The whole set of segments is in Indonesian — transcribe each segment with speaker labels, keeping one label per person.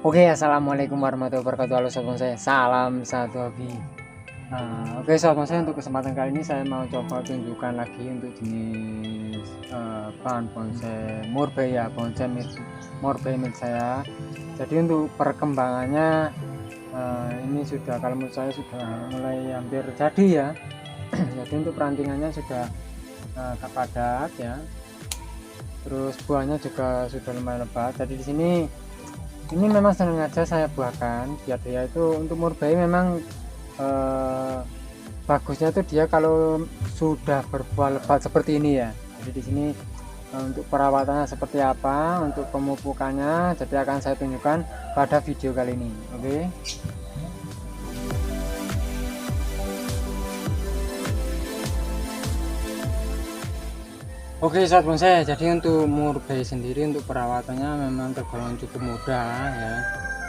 Speaker 1: Oke, assalamualaikum warahmatullahi wabarakatuh. Halo sobat saya, salam satu hobi. Nah, oke sobat saya untuk kesempatan kali ini saya mau coba tunjukkan lagi untuk jenis uh, bahan bonsai murbei ya, bonsai murbei milik saya. Jadi untuk perkembangannya uh, ini sudah kalau menurut saya sudah mulai hampir jadi ya. jadi untuk perantingannya sudah uh, padat ya. Terus buahnya juga sudah lumayan lebat. Jadi di sini ini memang sengaja saya buahkan biar dia itu untuk murbei memang eh, bagusnya tuh dia kalau sudah berbuah lebat seperti ini ya jadi di sini eh, untuk perawatannya seperti apa untuk pemupukannya jadi akan saya tunjukkan pada video kali ini oke okay? Oke saat bonsai jadi untuk murbei sendiri untuk perawatannya memang tergolong cukup mudah ya.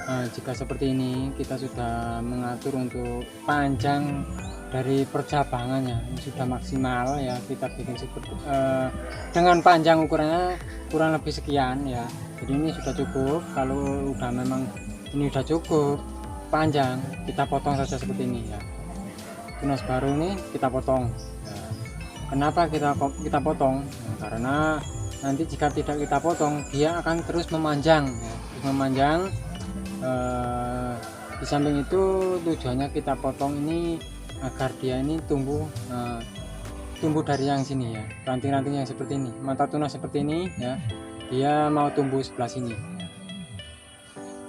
Speaker 1: Nah, jika seperti ini kita sudah mengatur untuk panjang dari percabangannya. Sudah maksimal ya kita bikin seperti eh, dengan panjang ukurannya kurang lebih sekian ya. Jadi ini sudah cukup. Kalau udah memang ini sudah cukup panjang kita potong saja seperti ini ya. Tunas baru ini kita potong kenapa kita kita potong? Nah, karena nanti jika tidak kita potong dia akan terus memanjang. Ya. memanjang eh, di samping itu tujuannya kita potong ini agar dia ini tumbuh eh, tumbuh dari yang sini ya ranting-ranting yang seperti ini mata tuna seperti ini ya dia mau tumbuh sebelah sini.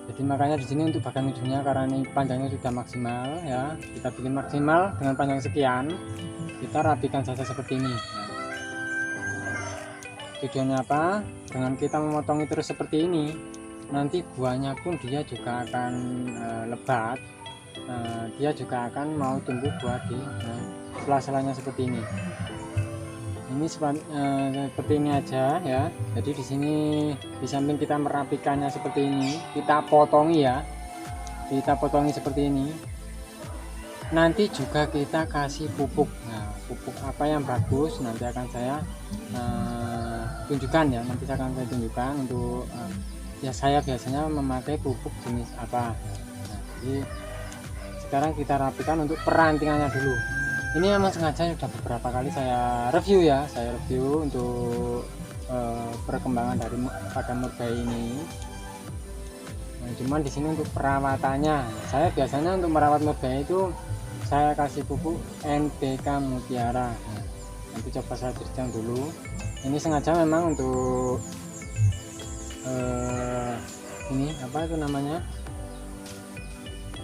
Speaker 1: Jadi makanya di sini untuk bagian ujungnya karena ini panjangnya sudah maksimal ya kita bikin maksimal dengan panjang sekian kita rapikan saja seperti ini. Tujuannya apa? Dengan kita memotong terus seperti ini nanti buahnya pun dia juga akan e, lebat. E, dia juga akan mau tumbuh buah di e, sela-selanya seperti ini. Ini e, seperti ini aja ya. Jadi di sini di samping kita merapikannya seperti ini kita potongi ya. Kita potongi seperti ini. Nanti juga kita kasih pupuk. Nah pupuk apa yang bagus nanti akan saya uh, tunjukkan ya. Nanti saya akan saya tunjukkan untuk uh, ya saya biasanya memakai pupuk jenis apa. Nah, jadi sekarang kita rapikan untuk perantingannya dulu. Ini memang sengaja sudah beberapa kali saya review ya. Saya review untuk uh, perkembangan dari pada murbei ini. Nah, cuman di sini untuk perawatannya. Saya biasanya untuk merawat murbei itu saya kasih pupuk NPK Mutiara. Nanti coba saya ceritakan dulu. Ini sengaja memang untuk uh, ini apa itu namanya?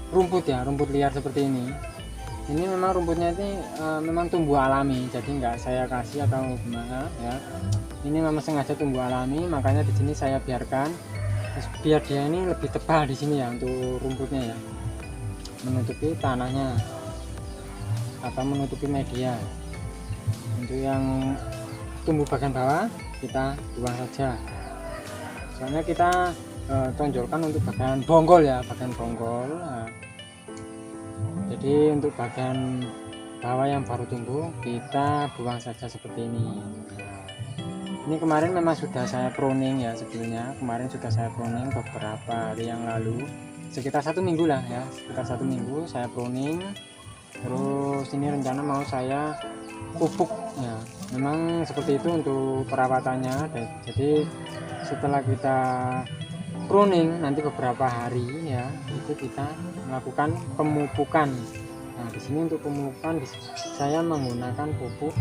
Speaker 1: Rumput ya rumput liar seperti ini. Ini memang rumputnya ini uh, memang tumbuh alami jadi enggak saya kasih atau gimana ya. Ini memang sengaja tumbuh alami makanya di sini saya biarkan. Biar dia ini lebih tebal di sini ya untuk rumputnya ya. Menutupi tanahnya atau menutupi media. Untuk yang tumbuh bagian bawah kita buang saja. Soalnya kita e, tonjolkan untuk bagian bonggol ya bagian bonggol. Nah, jadi untuk bagian bawah yang baru tumbuh kita buang saja seperti ini. Ini kemarin memang sudah saya pruning ya sebelumnya. Kemarin sudah saya pruning beberapa hari yang lalu. Sekitar satu minggu lah ya sekitar satu minggu saya pruning terus ini rencana mau saya pupuk. Ya memang seperti itu untuk perawatannya. Jadi setelah kita pruning nanti beberapa hari ya itu kita melakukan pemupukan. Nah di sini untuk pemupukan saya menggunakan pupuk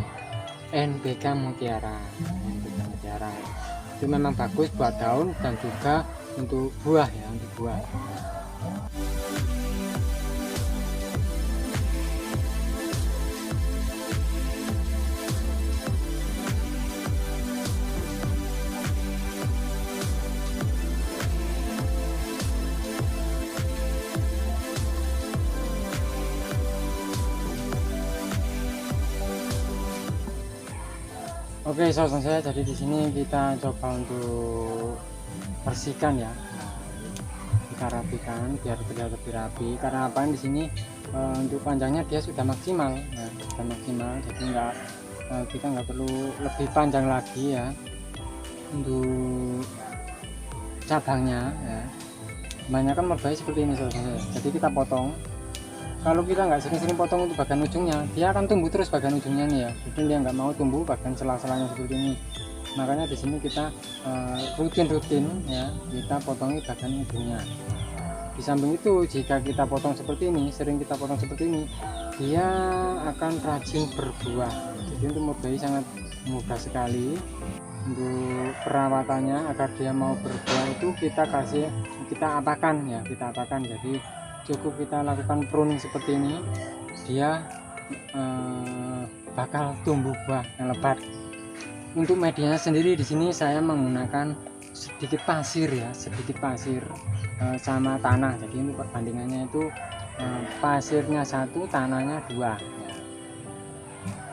Speaker 1: NPK Mutiara. NPK Mutiara. Itu memang bagus buat daun dan juga untuk buah ya untuk buah Oke saudara saya jadi di sini kita coba untuk bersihkan ya. Kita rapikan biar terlihat lebih rapi. Karena apa? Di sini e, untuk panjangnya dia sudah maksimal. Ya, sudah maksimal jadi enggak e, kita nggak perlu lebih panjang lagi ya. Untuk cabangnya ya. Kebanyakan merbai seperti ini saudara jadi kita potong kalau kita nggak sering-sering potong untuk bagian ujungnya dia akan tumbuh terus bagian ujungnya nih ya. Jadi dia nggak mau tumbuh bagian sela-selanya seperti ini. Makanya di sini kita eh, rutin-rutin ya kita potongi bagian ujungnya. Di samping itu jika kita potong seperti ini sering kita potong seperti ini dia akan rajin berbuah. Jadi untuk merbai sangat mudah sekali. Untuk perawatannya agar dia mau berbuah itu kita kasih kita apakan ya kita apakan. Jadi cukup kita lakukan pruning seperti ini dia eh, bakal tumbuh buah yang lebat. Untuk medianya sendiri di sini saya menggunakan sedikit pasir ya sedikit pasir eh, sama tanah. Jadi untuk perbandingannya itu eh, pasirnya satu tanahnya dua.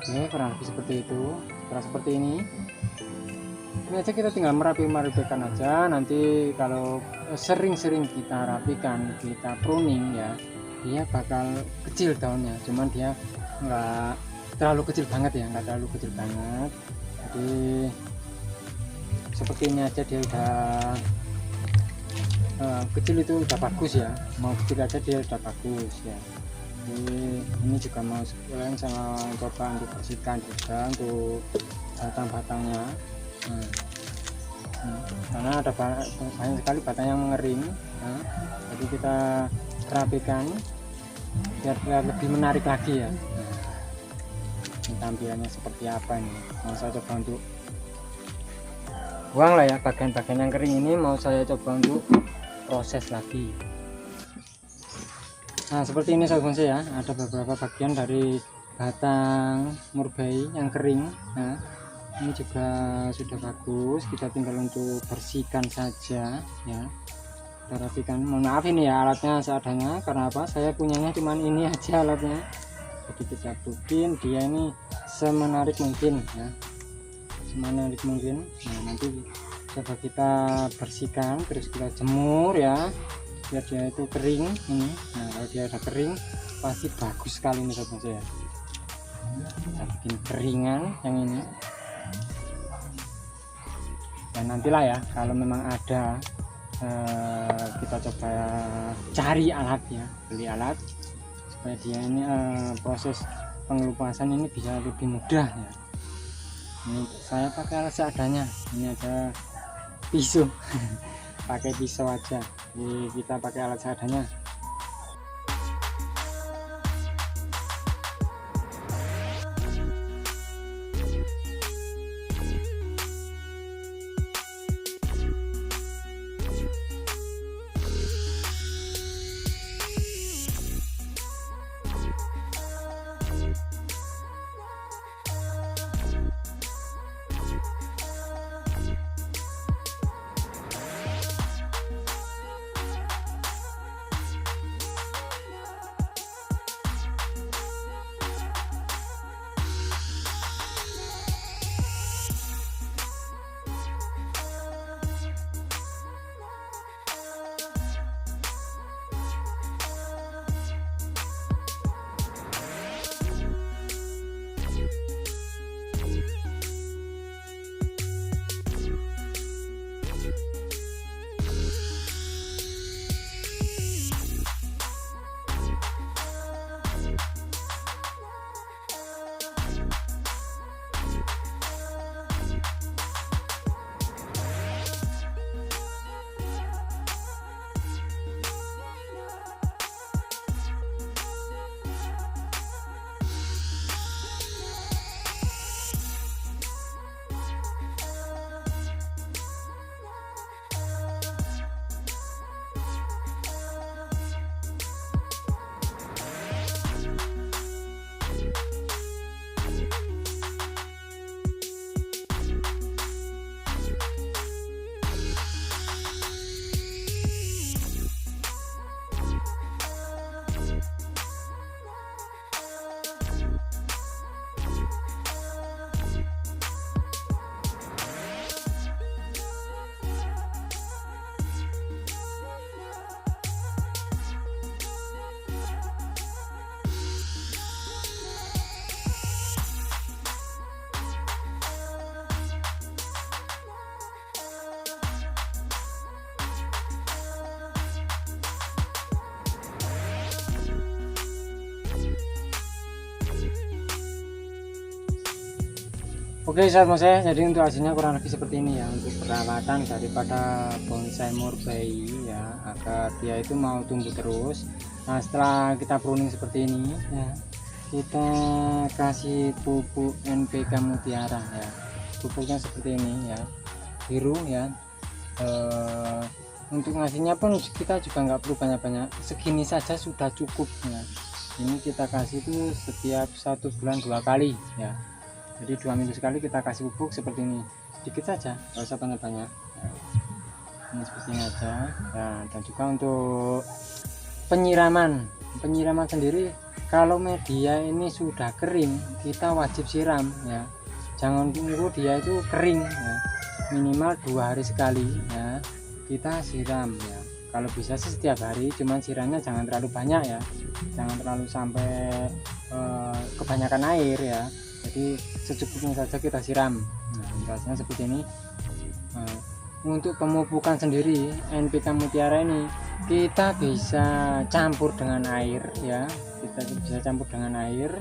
Speaker 1: Oke kurang lebih seperti itu. Kurang seperti ini ini aja kita tinggal merapi merapikan aja. Nanti kalau eh, sering-sering kita rapikan kita pruning ya dia bakal kecil daunnya. Cuman dia nggak terlalu kecil banget ya nggak terlalu kecil banget. Jadi seperti ini aja dia udah eh, kecil itu udah bagus ya. Mau kecil aja dia udah bagus ya. Jadi ini juga mau sekalian sama coba untuk bersihkan juga untuk batang-batangnya Karena ada ba- banyak sekali batang yang mengering nah, jadi kita rapikan biar, lebih menarik lagi ya. Ini tampilannya seperti apa ini? Mau saya coba untuk buang lah ya bagian-bagian yang kering ini mau saya coba untuk proses lagi. Nah seperti ini sobat ya. Ada beberapa bagian dari batang murbai yang kering nah ini juga sudah bagus. Kita tinggal untuk bersihkan saja ya. Kita rapikan. Mohon maaf ini ya alatnya seadanya. Karena apa? Saya punyanya cuman ini aja alatnya. Jadi kita bikin dia ini semenarik mungkin ya. Semenarik mungkin. Nah nanti coba kita bersihkan. Terus kita jemur ya. Biar dia itu kering ini. Nah kalau dia udah kering pasti bagus sekali nih sobat saya kita bikin keringan yang ini dan nantilah ya kalau memang ada eh, kita coba cari alatnya beli alat supaya dia ini eh, proses pengelupasan ini bisa lebih mudah ya. Ini saya pakai alat seadanya. Ini ada pisau. Pakai pisau aja. Jadi kita pakai alat seadanya Oke sahabat bonsai, jadi untuk hasilnya kurang lebih seperti ini ya. Untuk perawatan daripada bonsai murbei ya agar dia itu mau tumbuh terus. Nah setelah kita pruning seperti ini ya kita kasih pupuk NPK Mutiara ya. Pupuknya seperti ini ya. Biru ya. E, untuk ngasihnya pun kita juga nggak perlu banyak-banyak. Segini saja sudah cukup ya. Ini kita kasih itu setiap satu bulan dua kali ya jadi dua minggu sekali kita kasih pupuk seperti ini. Sedikit saja nggak usah banyak-banyak. Ya. ini seperti ini aja ya dan juga untuk penyiraman. Penyiraman sendiri kalau media ini sudah kering kita wajib siram ya. Jangan tunggu dia itu kering ya. Minimal dua hari sekali ya. Kita siram ya. Kalau bisa sih setiap hari cuman siramnya jangan terlalu banyak ya. Jangan terlalu sampai uh, kebanyakan air ya. Jadi secukupnya saja kita siram. Nah rasanya seperti ini. Uh, untuk pemupukan sendiri NPK Mutiara ini kita bisa campur dengan air ya. Kita bisa campur dengan air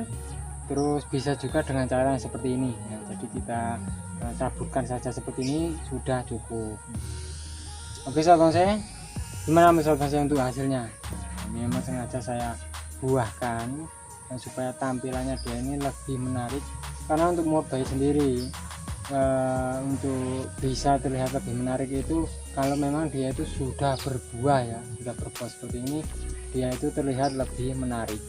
Speaker 1: terus bisa juga dengan cara seperti ini. Ya. jadi kita uh, taburkan saja seperti ini sudah cukup. Oke sahabat saya gimana sahabat saya untuk hasilnya? Memang sengaja saya buahkan supaya tampilannya dia ini lebih menarik karena untuk mobile sendiri uh, untuk bisa terlihat lebih menarik itu kalau memang dia itu sudah berbuah ya sudah berbuah seperti ini dia itu terlihat lebih menarik.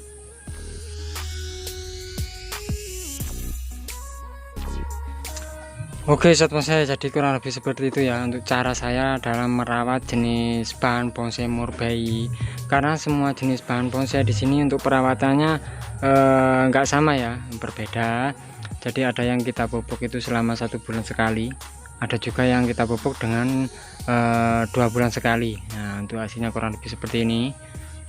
Speaker 1: Oke sobat saya jadi kurang lebih seperti itu ya untuk cara saya dalam merawat jenis bahan bonsai murbei karena semua jenis bahan bonsai di sini untuk perawatannya enggak eh, sama ya berbeda jadi ada yang kita pupuk itu selama satu bulan sekali. Ada juga yang kita pupuk dengan uh, dua bulan sekali. Nah untuk hasilnya kurang lebih seperti ini.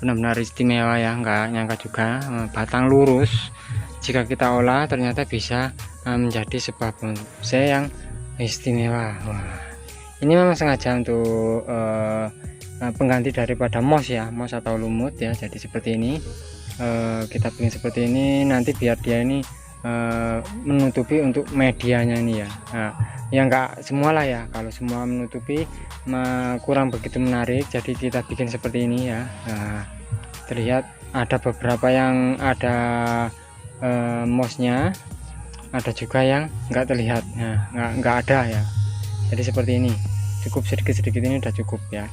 Speaker 1: Benar-benar istimewa ya enggak nyangka juga. Uh, batang lurus. Jika kita olah ternyata bisa uh, menjadi sebuah bonsai yang istimewa. Wah. ini memang sengaja untuk uh, pengganti daripada mos ya mos atau lumut ya. Jadi seperti ini. Uh, kita bikin seperti ini. Nanti biar dia ini Eh, menutupi untuk medianya ini ya. Nah, ya enggak semualah ya. Kalau semua menutupi kurang begitu menarik jadi kita bikin seperti ini ya. Nah, terlihat ada beberapa yang ada uh, mosnya ada juga yang enggak terlihat. Nah enggak, enggak ada ya. Jadi seperti ini. Cukup sedikit-sedikit ini udah cukup ya.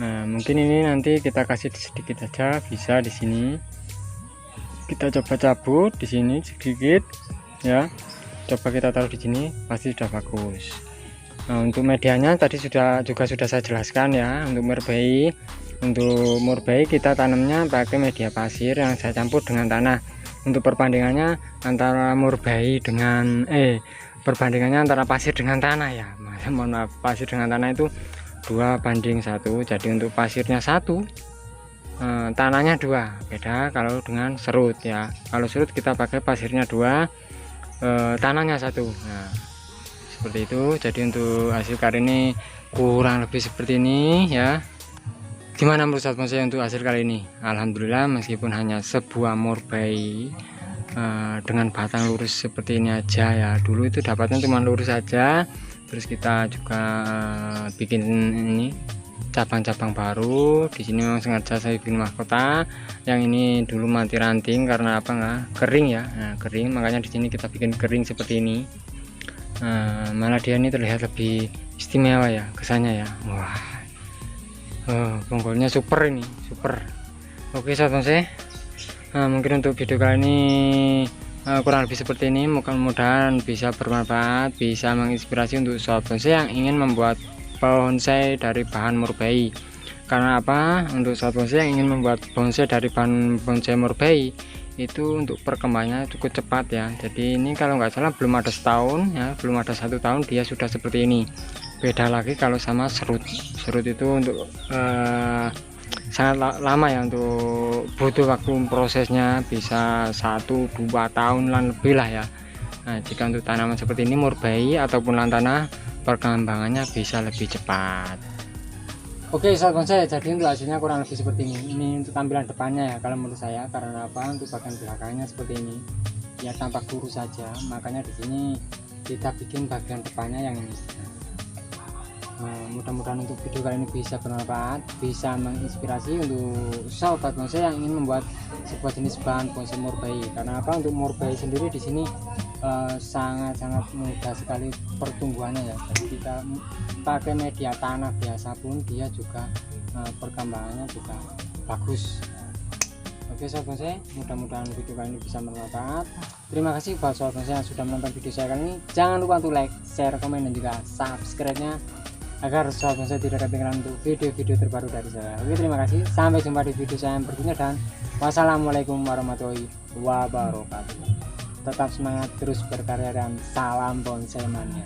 Speaker 1: Nah, mungkin ini nanti kita kasih sedikit saja bisa di sini kita coba cabut di sini sedikit ya. Coba kita taruh di sini pasti sudah bagus. Nah untuk medianya tadi sudah juga sudah saya jelaskan ya. Untuk murbei untuk murbei kita tanamnya pakai media pasir yang saya campur dengan tanah. Untuk perbandingannya antara murbei dengan eh perbandingannya antara pasir dengan tanah ya. Mohon maaf pasir dengan tanah itu dua banding satu. Jadi untuk pasirnya satu eh, tanahnya dua. Beda kalau dengan serut ya. Kalau serut kita pakai pasirnya dua eh, tanahnya satu. Nah seperti itu. Jadi untuk hasil kali ini kurang lebih seperti ini ya. Gimana menurut saya untuk hasil kali ini? Alhamdulillah meskipun hanya sebuah murbei uh, dengan batang lurus seperti ini aja ya. Dulu itu dapatnya cuma lurus saja. Terus kita juga bikin ini cabang-cabang baru. Di sini memang sengaja saya bikin mahkota. Yang ini dulu mati ranting karena apa nggak? Kering ya. Nah, kering. Makanya di sini kita bikin kering seperti ini. Nah, malah dia ini terlihat lebih istimewa ya kesannya ya. Wah. Oh, bonggolnya super ini super. Oke sahabat saya nah, mungkin untuk video kali ini uh, kurang lebih seperti ini. Mudah-mudahan bisa bermanfaat bisa menginspirasi untuk sahabat bonsai yang ingin membuat bonsai dari bahan murbei karena apa? Untuk saat bonsai yang ingin membuat bonsai dari bahan bonsai murbei itu untuk perkembangannya cukup cepat ya. Jadi ini kalau nggak salah belum ada setahun ya belum ada satu tahun dia sudah seperti ini. Beda lagi kalau sama serut. Serut itu untuk uh, sangat lama ya untuk butuh waktu prosesnya bisa satu dua tahun lebih lah ya. Nah jika untuk tanaman seperti ini murbei ataupun lantana perkembangannya bisa lebih cepat. Oke sahabat saya jadi untuk hasilnya kurang lebih seperti ini. Ini untuk tampilan depannya ya kalau menurut saya. Karena apa? Untuk bagian belakangnya seperti ini. Ya tampak lurus saja. Makanya di sini kita bikin bagian depannya yang ini Nah, mudah-mudahan untuk video kali ini bisa bermanfaat, bisa menginspirasi untuk sahabat bonsai yang ingin membuat sebuah jenis bahan bonsai murbei. Karena apa? Untuk murbei sendiri di sini eh, sangat-sangat mudah sekali pertumbuhannya ya. Jadi kita pakai media tanah biasa pun dia juga eh, perkembangannya juga bagus. Oke sahabat bonsai, mudah-mudahan video kali ini bisa bermanfaat. Terima kasih buat sahabat bonsai yang sudah menonton video saya kali ini. Jangan lupa untuk like, share, komen, dan juga subscribe-nya agar sahabat saya tidak ketinggalan untuk video-video terbaru dari saya. Oke, terima kasih. Sampai jumpa di video saya yang berikutnya dan wassalamualaikum warahmatullahi wabarakatuh. Tetap semangat terus berkarya dan salam bonsai mania.